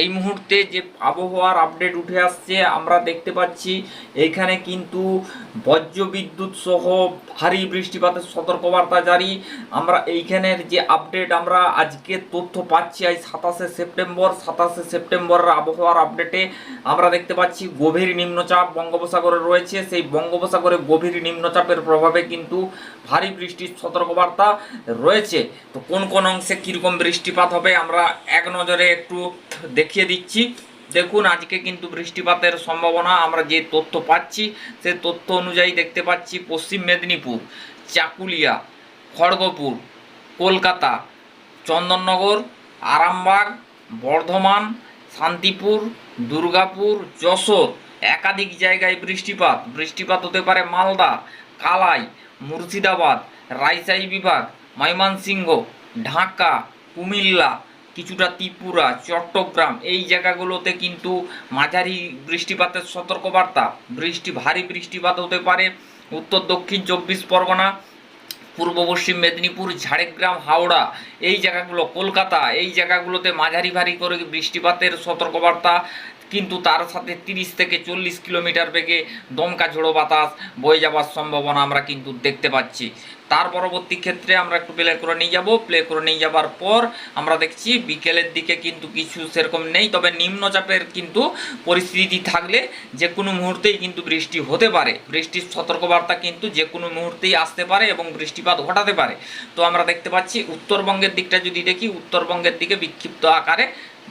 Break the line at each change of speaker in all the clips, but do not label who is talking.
এই মুহূর্তে যে আবহাওয়ার আপডেট উঠে আসছে, আমরা দেখতে পাচ্ছি এইখানে কিন্তু বজ্র বিদ্যুৎ সহ ভারী বৃষ্টিপাতের সতর্কবার্তা জারি। আমরা এইখানের যে আপডেট আমরা আজকে তথ্য পাচ্ছি আজ সাতাশে সেপ্টেম্বর। সাতাশে সেপ্টেম্বরের আবহাওয়ার আপডেটে আমরা দেখতে পাচ্ছি গভীর নিম্নচাপ বঙ্গোপসাগরে রয়েছে। সেই বঙ্গোপসাগরে গভীর নিম্নচাপের প্রভাবে কিন্তু ভারী বৃষ্টির সতর্কবার্তা রয়েছে। তো কোন কোন অংশে কীরকম বৃষ্টিপাত হবে, আমরা এক নজরে একটু দেখিয়ে দিচ্ছি। দেখুন, আজকে কিন্তু বৃষ্টিপাতের সম্ভাবনা, আমরা যে তথ্য পাচ্ছি, সে তথ্য অনুযায়ী দেখতে পাচ্ছি পশ্চিম মেদিনীপুর, চাকুলিয়া, খড়গপুর, কলকাতা, চন্দননগর, আরামবাগ, বর্ধমান, শান্তিপুর, দুর্গাপুর, যশোর। একাধিক জায়গায় বৃষ্টিপাত। বৃষ্টিপাত হতে পারে মালদা, কালাই, মুর্শিদাবাদ রাজশাহী বিভাগ, ময়মনসিংহ, ঢাকা, কুমিল্লা কিছুটা ত্রিপুরা, চট্টগ্রাম, এই জায়গাগুলোতে কিন্তু মাঝারি বৃষ্টিপাতের সতর্কবার্তা। বৃষ্টি, ভারী বৃষ্টিপাত হতে পারে উত্তর, দক্ষিণ চব্বিশ পরগনা, পূর্ব পশ্চিম মেদিনীপুর, ঝাড়গ্রাম, হাওড়া, এই জায়গাগুলো, কলকাতা, এই জায়গাগুলোতে মাঝারি ভারী করে বৃষ্টিপাতের সতর্কবার্তা। কিন্তু তার সাথে তিরিশ থেকে চল্লিশ কিলোমিটার বেগে দমকা ঝোড়ো বাতাস বয়ে যাওয়ার সম্ভাবনা আমরা কিন্তু দেখতে পাচ্ছি। তার পরবর্তী ক্ষেত্রে আমরা একটু প্লে করে নিয়ে যাব। প্লে করে নিয়ে যাবার পর আমরা দেখছি বিকেলের দিকে কিন্তু কিছু সেরকম নেই, তবে নিম্নচাপের কিন্তু পরিস্থিতি থাকলে যে কোনো মুহূর্তেই কিন্তু বৃষ্টি হতে পারে। বৃষ্টির সতর্কবার্তা কিন্তু যে কোনো মুহূর্তেই আসতে পারে এবং বৃষ্টিপাত ঘটাতে পারে। তো আমরা দেখতে পাচ্ছি, উত্তরবঙ্গের দিকটা যদি দেখি, উত্তরবঙ্গের দিকে বিক্ষিপ্ত আকারে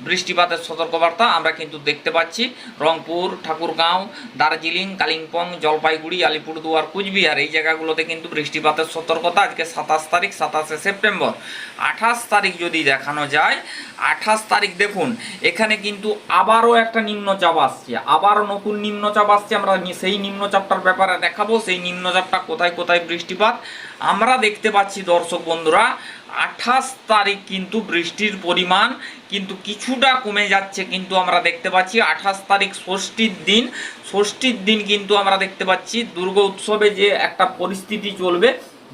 বৃষ্টিপাতের সতর্কবার্তা আমরা কিন্তু দেখতে পাচ্ছি। রংপুর, ঠাকুরগাঁও, দার্জিলিং, কালিম্পং, জলপাইগুড়ি, আলিপুরদুয়ার, কুচবিহার এই জায়গাগুলোতে কিন্তু বৃষ্টিপাতের সতর্কতা আজকে সাতাশ তারিখ, সাতাশে সেপ্টেম্বর। আঠাশ তারিখ যদি দেখানো যায়, আঠাশ তারিখ দেখুন, এখানে কিন্তু আবারও একটা নিম্নচাপ আসছে। আবারও নতুন নিম্নচাপ আসছে, আমরা সেই নিম্নচাপটার ব্যাপারে দেখাবো। সেই নিম্নচাপটা কোথায় কোথায় বৃষ্টিপাত? আমরা দেখতে পাচ্ছি দর্শক বন্ধুরা আঠাশ তারিখ কিন্তু বৃষ্টির পরিমাণ কিন্তু কিছুটা কমে যাচ্ছে কিন্তু আমরা দেখতে পাচ্ছি আঠাশ তারিখ ষষ্ঠীর দিন। ষষ্ঠীর দিন কিন্তু আমরা দেখতে পাচ্ছি দুর্গা উৎসবে যে একটা পরিস্থিতি চলবে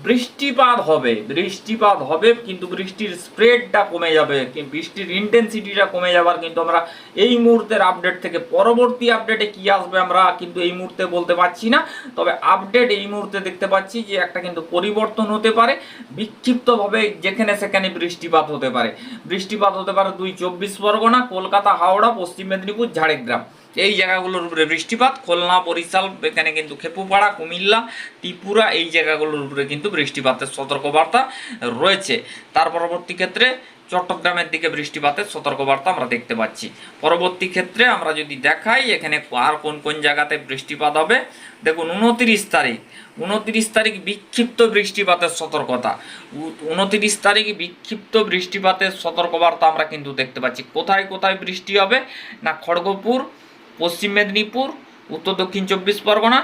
বৃষ্টিপাত হবে বৃষ্টিপাত হবে, কিন্তু বৃষ্টির স্প্রেডটা কমে যাবে বৃষ্টির ইন্টেন্সিটিটা কমে যাবার কিন্তু আমরা এই মুহূর্তের আপডেট থেকে পরবর্তী আপডেটে কি আসবে আমরা কিন্তু এই মুহূর্তে বলতে পারছি না। তবে আপডেট এই মুহূর্তে দেখতে পাচ্ছি যে একটা কিন্তু পরিবর্তন হতে পারে, বিক্ষিপ্তভাবে যেখানে সেখানে বৃষ্টিপাত হতে পারে। বৃষ্টিপাত হতে পারে দুই চব্বিশ পরগনা, কলকাতা, হাওড়া, পশ্চিম মেদিনীপুর, ঝাড়গ্রাম। এই জায়গাগুলোর উপরে বৃষ্টিপাত, খুলনা, বরিশাল, এখানে কিন্তু খেপুপাড়া, কুমিল্লা, ত্রিপুরা, এই জায়গাগুলোর উপরে কিন্তু বৃষ্টিপাতের সতর্কবার্তা রয়েছে। তার পরবর্তী ক্ষেত্রে চট্টগ্রামের দিকে বৃষ্টিপাতের সতর্কবার্তা আমরা দেখতে পাচ্ছি। পরবর্তী ক্ষেত্রে আমরা যদি দেখাই এখানে আর কোন কোন জায়গাতে বৃষ্টিপাত হবে, দেখুন উনত্রিশ তারিখ। উনত্রিশ তারিখ বিক্ষিপ্ত বৃষ্টিপাতের সতর্কতা। উনত্রিশ তারিখ বিক্ষিপ্ত বৃষ্টিপাতের সতর্কবার্তা আমরা কিন্তু দেখতে পাচ্ছি। কোথায় কোথায় বৃষ্টি হবে, না খড়গপুর পশ্চিম মেদিনীপুর, উত্তর দক্ষিণ চব্বিশ পরগনা,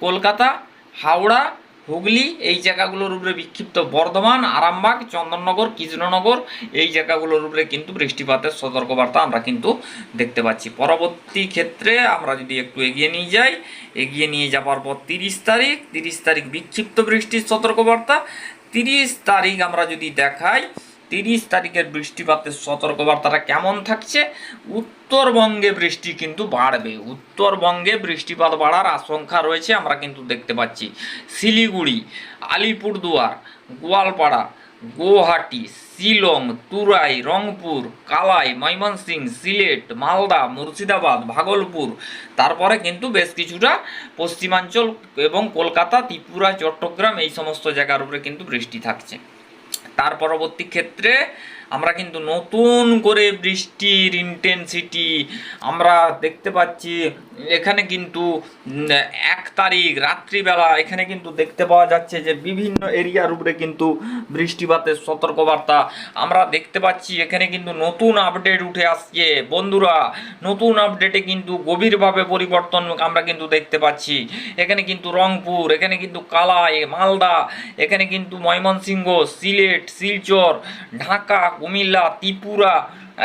কলকাতা, হাওড়া, হুগলি, এই জায়গাগুলোর উপরে বিক্ষিপ্ত বর্ধমান, আরামবাগ, চন্দননগর, কৃষ্ণনগর, এই জায়গাগুলোর উপরে কিন্তু বৃষ্টিপাতের সতর্কবার্তা আমরা কিন্তু দেখতে পাচ্ছি। পরবর্তী ক্ষেত্রে আমরা যদি একটু এগিয়ে নিয়ে যাই, এগিয়ে নিয়ে যাওয়ার পর তিরিশ তারিখ তিরিশ তারিখ বিক্ষিপ্ত বৃষ্টির সতর্কবার্তা। তিরিশ তারিখ আমরা যদি দেখাই তিরিশ তারিখের বৃষ্টিপাতের সতর্কবার্তাটা কেমন থাকছে? উত্তরবঙ্গে বৃষ্টি কিন্তু বাড়বে। উত্তরবঙ্গে বৃষ্টিপাত বাড়ার আশঙ্কা রয়েছে, আমরা কিন্তু দেখতে পাচ্ছি। শিলিগুড়ি, আলিপুরদুয়ার, গোয়ালপাড়া গুয়াহাটি শিলং, তুরাই, রংপুর, কালাই, ময়মনসিংহ, সিলেট, মালদা, মুর্শিদাবাদ, ভাগলপুর, তারপরে কিন্তু বেশ কিছুটা পশ্চিমাঞ্চল এবং কলকাতা, ত্রিপুরা, চট্টগ্রাম এই সমস্ত জায়গার উপরে কিন্তু বৃষ্টি থাকছে। তার পরবর্তী ক্ষেত্রে আমরা কিন্তু নতুন করে বৃষ্টির ইন্টেন্সিটি আমরা দেখতে পাচ্ছি, এখানে কিন্তু এক তারিখ রাত্রিবেলা এখানে কিন্তু দেখতে পাওয়া যাচ্ছে যে বিভিন্ন এরিয়ার উপরে কিন্তু বৃষ্টিপাতের সতর্কবার্তা আমরা দেখতে পাচ্ছি। এখানে কিন্তু নতুন আপডেট উঠে আসছে। বন্ধুরা, নতুন আপডেটে কিন্তু গভীরভাবে পরিবর্তন আমরা কিন্তু দেখতে পাচ্ছি। এখানে কিন্তু রংপুর, এখানে কিন্তু কালাই, মালদা, এখানে কিন্তু ময়মনসিংহ, সিলেট, শিলচর, ঢাকা কুমিল্লা, ত্রিপুরা,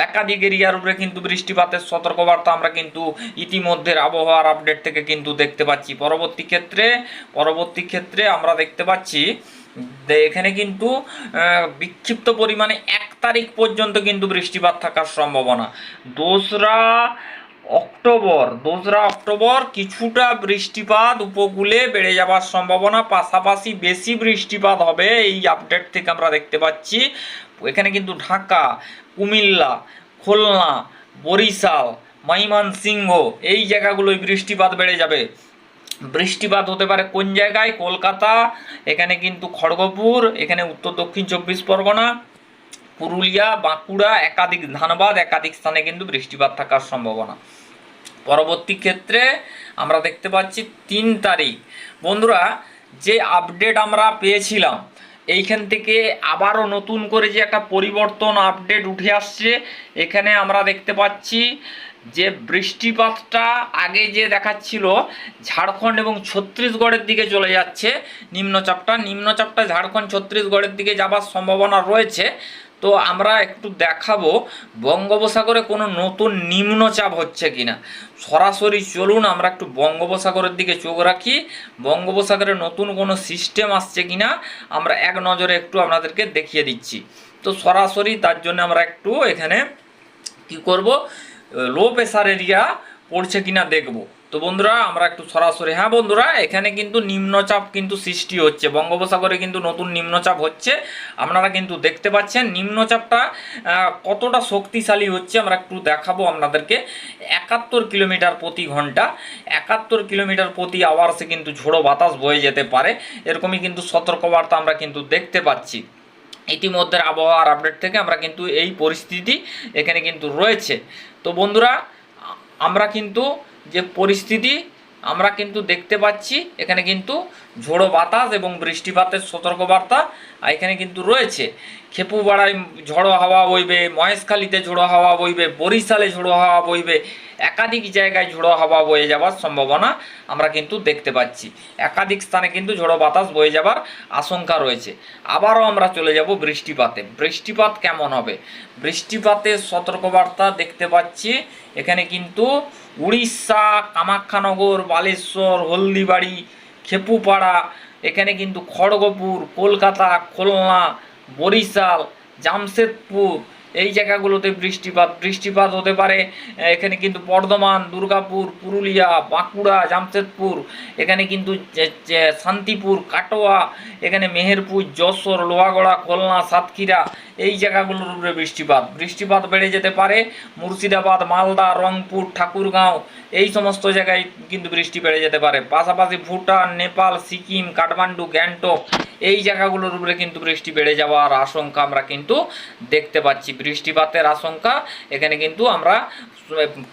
একাধিক এরিয়ার উপরে কিন্তু বৃষ্টিপাতের সতর্কবার্তা আমরা কিন্তু ইতিমধ্যে আবহাওয়ার আপডেট থেকে কিন্তু দেখতে পাচ্ছি। পরবর্তী ক্ষেত্রে পরবর্তী ক্ষেত্রে আমরা দেখতে পাচ্ছি এখানে কিন্তু বিক্ষিপ্ত পরিমাণে এক তারিখ পর্যন্ত কিন্তু বৃষ্টিপাত থাকার সম্ভাবনা। দোসরা অক্টোবর দোসরা অক্টোবর কিছুটা বৃষ্টিপাত উপকূলে বেড়ে যাওয়ার সম্ভাবনা, পাশাপাশি বেশি বৃষ্টিপাত হবে এই আপডেট থেকে আমরা দেখতে পাচ্ছি। এখানে কিন্তু ঢাকা, কুমিল্লা, খুলনা, বরিশাল, ময়মনসিংহ এই জায়গাগুলোয় বৃষ্টিপাত বেড়ে যাবে। বৃষ্টিপাত হতে পারে কোন জায়গায়? কলকাতা, এখানে কিন্তু খড়গপুর, এখানে উত্তর দক্ষিণ চব্বিশ পরগনা, পুরুলিয়া, বাঁকুড়া, একাধিক ধানবাদ, একাধিক স্থানে কিন্তু বৃষ্টিপাত থাকার সম্ভাবনা। পরবর্তী ক্ষেত্রে আমরা দেখতে পাচ্ছি তিন তারিখ। বন্ধুরা, যে আপডেট আমরা পেয়েছিলাম এইখান থেকে আবারও নতুন করে যে একটা পরিবর্তন আপডেট উঠে আসছে, এখানে আমরা দেখতে পাচ্ছি যে বৃষ্টিপাতটা আগে যে দেখাচ্ছিল, ঝাড়খণ্ড এবং ছত্তিশগড়ের দিকে চলে যাচ্ছে নিম্নচাপটা। নিম্নচাপটা ঝাড়খণ্ড, ছত্তিশগড়ের দিকে যাবার সম্ভাবনা রয়েছে। তো আমরা একটু দেখাবো, বঙ্গোপসাগরে কোনো নতুন নিম্নচাপ হচ্ছে কিনা। সরাসরি চলুন, আমরা একটু বঙ্গোপসাগরের দিকে চোখ রাখি। বঙ্গোপসাগরে নতুন কোনো সিস্টেম আসছে কিনা, আমরা এক নজরে একটু আপনাদেরকে দেখিয়ে দিচ্ছি। তো সরাসরি তার জন্য আমরা একটু এখানে কি করব লো প্রেসার এরিয়া পড়ছে কিনা দেখব। তো বন্ধুরা, আমরা একটু সরাসরি হ্যাঁ বন্ধুরা, এখানে কিন্তু নিম্নচাপ কিন্তু সৃষ্টি হচ্ছে। বঙ্গোপসাগরে কিন্তু নতুন নিম্নচাপ হচ্ছে। আপনারা কিন্তু দেখতে পাচ্ছেন, নিম্নচাপটা কতটা শক্তিশালী হচ্ছে আমরা একটু দেখাবো আপনাদেরকে। একাত্তর কিলোমিটার প্রতি ঘণ্টা, একাত্তর কিলোমিটার প্রতি আওয়ার্সে কিন্তু ঝোড়ো বাতাস বয়ে যেতে পারে। এরকমই কিন্তু সতর্কবার্তা আমরা কিন্তু দেখতে পাচ্ছি। ইতিমধ্যে আবহাওয়ার আপডেট থেকে আমরা কিন্তু এই পরিস্থিতি এখানে কিন্তু রয়েছে। তো বন্ধুরা, আমরা কিন্তু যে পরিস্থিতি আমরা কিন্তু দেখতে পাচ্ছি, এখানে কিন্তু ঝোড়ো বাতাস এবং বৃষ্টিপাতের সতর্কবার্তা এখানে কিন্তু রয়েছে। খেপুপাড়ায় ঝোড়ো হাওয়া বইবে, মহেশখালীতে ঝোড়ো হাওয়া বইবে, বরিশালে ঝোড়ো হাওয়া বইবে, একাধিক জায়গায় ঝোড়ো হাওয়া বয়ে যাওয়ার সম্ভাবনা আমরা কিন্তু দেখতে পাচ্ছি। একাধিক স্থানে কিন্তু ঝোড়ো বাতাস বয়ে যাবার আশঙ্কা রয়েছে। আবারও আমরা চলে যাব বৃষ্টিপাতে। বৃষ্টিপাত কেমন হবে? বৃষ্টিপাতের সতর্কবার্তা দেখতে পাচ্ছি, এখানে কিন্তু উড়িষ্যা কামাখ্যানগর বালেশ্বর হলদিবাড়ি খেপুপাড়া এখানে কিন্তু খড়গপুর কলকাতা খুলনা বরিশাল জামশেদপুর এই জায়গাগুলোতে বৃষ্টিপাত বৃষ্টিপাত হতে পারে। এখানে কিন্তু বর্ধমান, দুর্গাপুর, পুরুলিয়া, বাঁকুড়া, জামশেদপুর, এখানে কিন্তু শান্তিপুর, কাটোয়া, এখানে মেহেরপুর, যশোর, লোহাগড়া, খুলনা, সাতক্ষীরা এই জায়গাগুলোর উপরে বৃষ্টিপাত। বৃষ্টিপাত বেড়ে যেতে পারে। মুর্শিদাবাদ, মালদা, রংপুর, ঠাকুরগাঁও এই সমস্ত জায়গায় কিন্তু বৃষ্টি বেড়ে যেতে পারে। পাশাপাশি ভুটান, নেপাল, সিকিম, কাঠমান্ডু, গ্যাংটক এই জায়গাগুলোর উপরে কিন্তু বৃষ্টি বেড়ে যাওয়ার আশঙ্কা আমরা কিন্তু দেখতে পাচ্ছি। বৃষ্টিপাতের আশঙ্কা এখানে কিন্তু আমরা,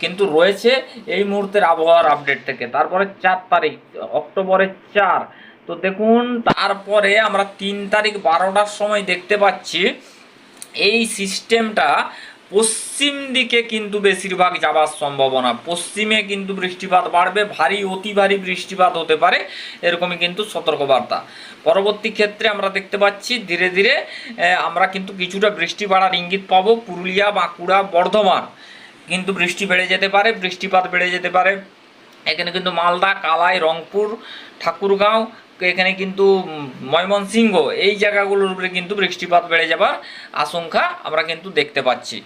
কিন্তু রয়েছে এই মুহূর্তের আবহাওয়ার আপডেট থেকে। তারপরে চার তারিখ, অক্টোবরের চার। তো দেখুন, তারপরে আমরা তিন তারিখ বারোটার সময় দেখতে পাচ্ছি, এই সিস্টেমটা পশ্চিম দিকে কিন্তু বেশিরভাগ যাবার সম্ভাবনা। পশ্চিমে কিন্তু বৃষ্টিপাত বাড়বে, ভারী, অতি ভারী বৃষ্টিপাত হতে পারে, এরকমই কিন্তু সতর্কবার্তা। পরবর্তী ক্ষেত্রে আমরা দেখতে পাচ্ছি, ধীরে ধীরে আমরা কিন্তু কিছুটা বৃষ্টি বাড়ার ইঙ্গিত পাবো। পুরুলিয়া, বাঁকুড়া, বর্ধমান কিন্তু বৃষ্টি বেড়ে যেতে পারে, বৃষ্টিপাত বেড়ে যেতে পারে। এখানে কিন্তু মালদা, কালাই, রংপুর, ঠাকুরগাঁও এখানে কিন্তু ময়মনসিংহ, এই জায়গাগুলোর উপরে কিন্তু বৃষ্টিপাত বেড়ে যাবার আশঙ্কা আমরা কিন্তু দেখতে পাচ্ছি।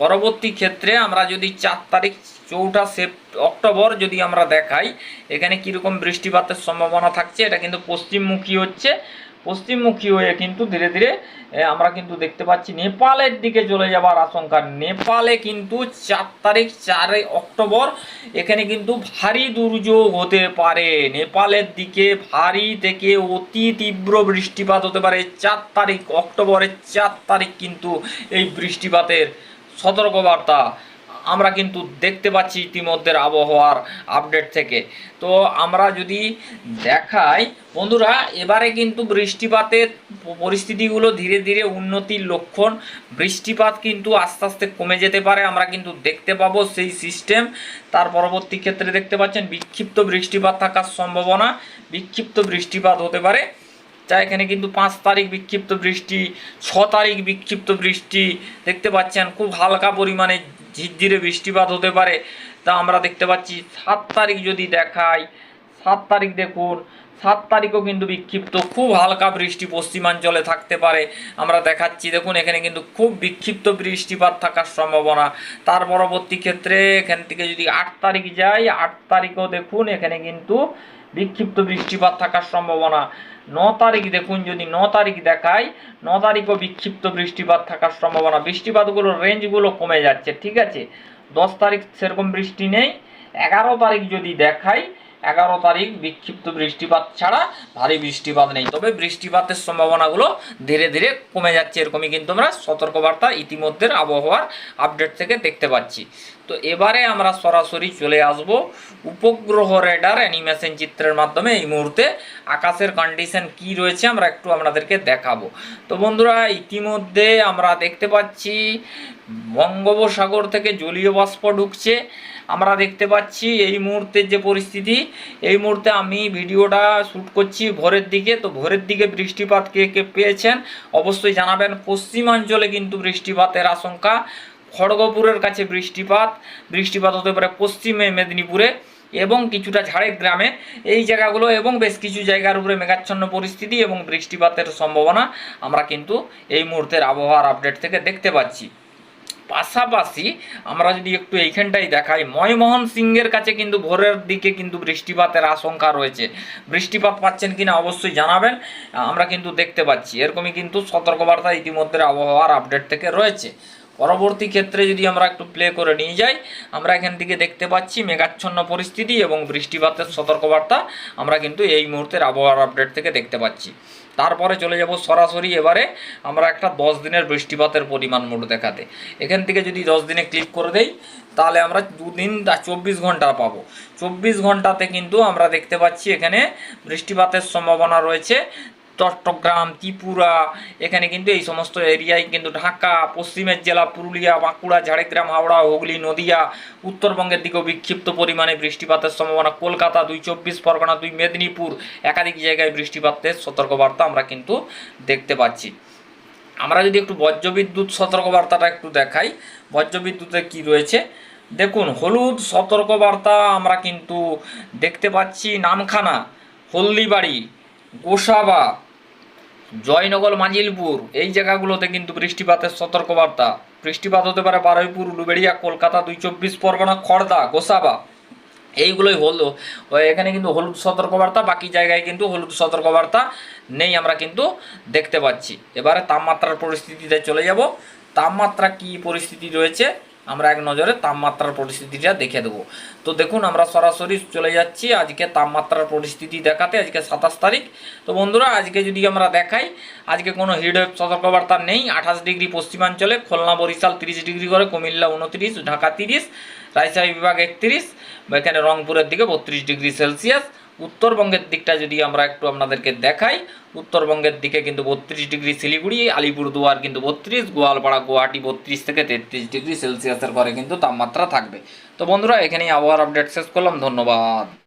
পরবর্তী ক্ষেত্রে আমরা যদি চার তারিখ চৌঠা সেপ অক্টোবর যদি আমরা দেখাই, এখানে কীরকম বৃষ্টিপাতের সম্ভাবনা থাকছে, এটা কিন্তু পশ্চিমমুখী হচ্ছে। পশ্চিমমুখী হয়ে কিন্তু ধীরে ধীরে আমরা কিন্তু দেখতে পাচ্ছি নেপালের দিকে চলে যাবার আশঙ্কা। নেপালে কিন্তু চার তারিখ চারই অক্টোবর এখানে কিন্তু ভারী দুর্যোগ হতে পারে। নেপালের দিকে ভারী থেকে অতি তীব্র বৃষ্টিপাত হতে পারে। চার তারিখ অক্টোবরের চার তারিখ কিন্তু এই বৃষ্টিপাতের সতর্কবার্তা। আমরা কিন্তু দেখতে পাচ্ছি ইতিমধ্যে আবহাওয়ার আপডেট থেকে। তো আমরা যদি দেখাই, বন্ধুরা, এবারে কিন্তু বৃষ্টিপাতের পরিস্থিতিগুলো ধীরে ধীরে উন্নতির লক্ষণ। বৃষ্টিপাত কিন্তু আস্তে আস্তে কমে যেতে পারে, আমরা কিন্তু দেখতে পাবো সেই সিস্টেম। তার পরবর্তী ক্ষেত্রে দেখতে পাচ্ছেন বিক্ষিপ্ত বৃষ্টিপাত থাকার সম্ভাবনা। বিক্ষিপ্ত বৃষ্টিপাত হতে পারে যা এখানে কিন্তু পাঁচ তারিখ বিক্ষিপ্ত বৃষ্টি, ছ তারিখ বিক্ষিপ্ত বৃষ্টি, দেখতে পাচ্ছেন খুব হালকা পরিমাণে ঝিরঝিরে বৃষ্টিপাত হতে পারে। তা আমরা দেখতে পাচ্ছি সাত তারিখ যদি দেখাই, সাত তারিখ দেখুন সাত তারিখও কিন্তু বিক্ষিপ্ত। খুব হালকা বৃষ্টি পশ্চিমাঞ্চলে থাকতে পারে। আমরা দেখাচ্ছি, দেখুন, এখানে কিন্তু খুব বিক্ষিপ্ত বৃষ্টিপাত থাকার সম্ভাবনা। তার পরবর্তী ক্ষেত্রে এখান থেকে যদি আট তারিখ যাই আট তারিখও দেখুন, এখানে কিন্তু বিক্ষিপ্ত বৃষ্টিপাত থাকার সম্ভাবনা। ন তারিখ দেখুন, যদি ন তারিখ দেখায়, ন তারিখও বিক্ষিপ্ত বৃষ্টিপাত থাকার সম্ভাবনা। বৃষ্টিপাতগুলোর রেঞ্জগুলো কমে যাচ্ছে, ঠিক আছে? দশ তারিখ সেরকম বৃষ্টি নেই। এগারো তারিখ যদি দেখাই এগারো তারিখ বিক্ষিপ্ত বৃষ্টিপাত ছাড়া ভারী বৃষ্টিপাত নেই। তবে বৃষ্টিপাতের সম্ভাবনাগুলো ধীরে ধীরে কমে যাচ্ছে, এরকমই কিন্তু আমরা সতর্কবার্তা ইতিমধ্যে আবহাওয়ার আপডেট থেকে দেখতে পাচ্ছি। তো এবারে আমরা সরাসরি চলে আসব উপগ্রহ রেডার অ্যানিমেশন চিত্রের মাধ্যমে এই মুহূর্তে আকাশের কন্ডিশন কি রয়েছে আমরা একটু আপনাদেরকে দেখাবো। তো বন্ধুরা, ইতিমধ্যে আমরা দেখতে পাচ্ছি বঙ্গোপসাগর থেকে জলীয় বাষ্প ঢুকছে। আমরা দেখতে পাচ্ছি এই মুহূর্তের যে পরিস্থিতি, এই মুহূর্তে আমি ভিডিওটা শ্যুট করছি ভোরের দিকে। তো ভোরের দিকে বৃষ্টিপাত কে কে পেয়েছেন? অবশ্যই জানাবেন। পশ্চিমাঞ্চলে কিন্তু বৃষ্টিপাতের আশঙ্কা খড়গপুরের কাছে বৃষ্টিপাত বৃষ্টিপাত হতে পারে পশ্চিমে মেদিনীপুরে এবং কিছুটা ঝাড়গ্রামে। এই জায়গাগুলো এবং বেশ কিছু জায়গার উপরে মেঘাচ্ছন্ন পরিস্থিতি এবং বৃষ্টিপাতের সম্ভাবনা আমরা কিন্তু এই মুহূর্তের আবহাওয়ার আপডেট থেকে দেখতে পাচ্ছি। পাশাপাশি আমরা যদি একটু এইখানটাই দেখাই ময়মোহন সিংয়ের কাছে কিন্তু ভোরের দিকে কিন্তু বৃষ্টিপাতের আশঙ্কা রয়েছে। বৃষ্টিপাত পাচ্ছেন কিনা অবশ্যই জানাবেন, আমরা কিন্তু দেখতে পাচ্ছি। এরকমই কিন্তু সতর্কবার্তা ইতিমধ্যে আবহাওয়ার আপডেট থেকে রয়েছে। পরবর্তী ক্ষেত্রে যদি আমরা একটু প্লে করে নিয়ে যাই, আমরা এখান থেকে দেখতে পাচ্ছি মেঘাচ্ছন্ন পরিস্থিতি এবং বৃষ্টিপাতের সতর্কবার্তা আমরা কিন্তু এই মুহূর্তের আবহাওয়ার আপডেট থেকে দেখতে পাচ্ছি। তারপরে চলে যাব সরাসরি এবারে আমরা একটা দশ দিনের বৃষ্টিপাতের পরিমাণ মোট দেখাতে। এখান থেকে যদি দশ দিনে ক্লিক করে দেই, তাহলে আমরা দুদিন চব্বিশ ঘণ্টা পাবো। চব্বিশ ঘন্টাতে কিন্তু আমরা দেখতে পাচ্ছি এখানে বৃষ্টিপাতের সম্ভাবনা রয়েছে। চট্টগ্রাম, ত্রিপুরা, এখানে কিন্তু এই সমস্ত এরিয়ায় কিন্তু ঢাকা, পশ্চিমের জেলা, পুরুলিয়া, বাঁকুড়া, ঝাড়গ্রাম, হাওড়া, হুগলি, নদিয়া, উত্তরবঙ্গের দিকেও বিক্ষিপ্ত পরিমাণে বৃষ্টিপাতের সম্ভাবনা। কলকাতা দুই চব্বিশ, পরগনা দুই, মেদিনীপুর একাধিক জায়গায় বৃষ্টিপাতের সতর্কবার্তা আমরা কিন্তু দেখতে পাচ্ছি। আমরা যদি একটু বজ্রবিদ্যুৎ সতর্কবার্তাটা একটু দেখাই, বজ্রবিদ্যুতে কি রয়েছে? দেখুন, হলুদ সতর্কবার্তা আমরা কিন্তু দেখতে পাচ্ছি নামখানা, হলদিবাড়ি গোসাবা, জয়নগর, মাজিলপুর, এই জায়গাগুলোতে কিন্তু বৃষ্টিপাতের সতর্কবার্তা। বৃষ্টিপাত হতে পারে বারুইপুর উলুবেড়িয়া কলকাতা, দুই চব্বিশ পরগনা খড়দা গোসাবা। এইগুলোই হলো এখানে কিন্তু হলুদ সতর্কবার্তা, বাকি জায়গায় কিন্তু হলুদ সতর্কবার্তা নেই আমরা কিন্তু দেখতে পাচ্ছি। এবারে তাপমাত্রার পরিস্থিতিতে চলে যাব। তাপমাত্রা কি পরিস্থিতি রয়েছে? আমরা এক নজরে তাপমাত্রার পরিস্থিতিটা দেখে দেবো। তো দেখুন, আমরা সরাসরি চলে যাচ্ছি আজকে তাপমাত্রার পরিস্থিতি দেখাতে, আজকে সাতাশ তারিখ। তো বন্ধুরা, আজকে যদি আমরা দেখাই, আজকে কোনো হিটওয়েভ সতর্কবার্তা নেই। আঠাশ ডিগ্রি পশ্চিমাঞ্চলে খুলনা, বরিশাল তিরিশ ডিগ্রি করে, কুমিল্লা উনত্রিশ, ঢাকা তিরিশ, রাজশাহী বিভাগ একত্রিশ, এখানে রংপুরের দিকে বত্রিশ ডিগ্রি সেলসিয়াস। উত্তরবঙ্গের দিকটা যদি আমরা একটু আপনাদেরকে দেখাই, উত্তরবঙ্গের দিকে কিন্তু বত্রিশ ডিগ্রি শিলিগুড়ি, আলিপুরদুয়ার কিন্তু বত্রিশ, গোয়ালপাড়া, গুয়াহাটি বত্রিশ থেকে তেত্রিশ ডিগ্রি সেলসিয়াসের পরে কিন্তু তাপমাত্রা থাকবে। তো বন্ধুরা, এখানেই আবহাওয়ার আপডেট শেষ করলাম, ধন্যবাদ।